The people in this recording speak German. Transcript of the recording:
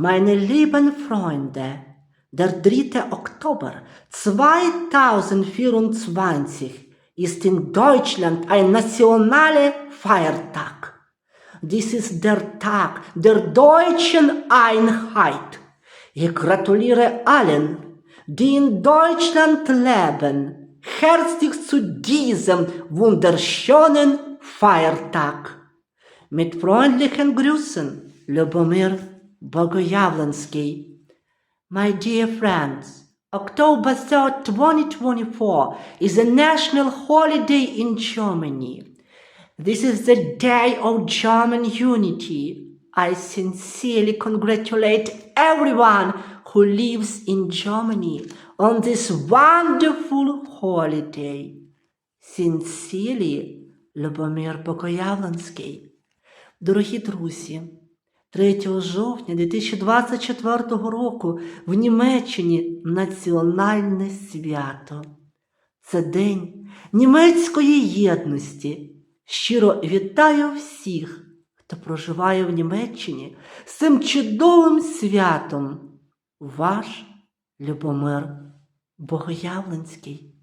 Meine lieben Freunde, der 3. Oktober 2024 ist in Deutschland ein nationaler Feiertag. Dies ist der Tag der deutschen Einheit. Ich gratuliere allen, die in Deutschland leben, herzlich zu diesem wunderschönen Feiertag. Mit freundlichen Grüßen, Lubomir Bogojawlensky. My dear friends, October 3rd, 2024 is a national holiday in Germany. This is the day of German unity. I sincerely congratulate everyone who lives in Germany on this wonderful holiday. Sincerely, Любомир Покоявленський. Дорогі друзі, 3 жовтня 2024 року в Німеччині національне свято. Це День німецької єдності. Щиро вітаю всіх, хто проживає в Німеччині з цим чудовим святом. Ваш Любомир Богоявленський.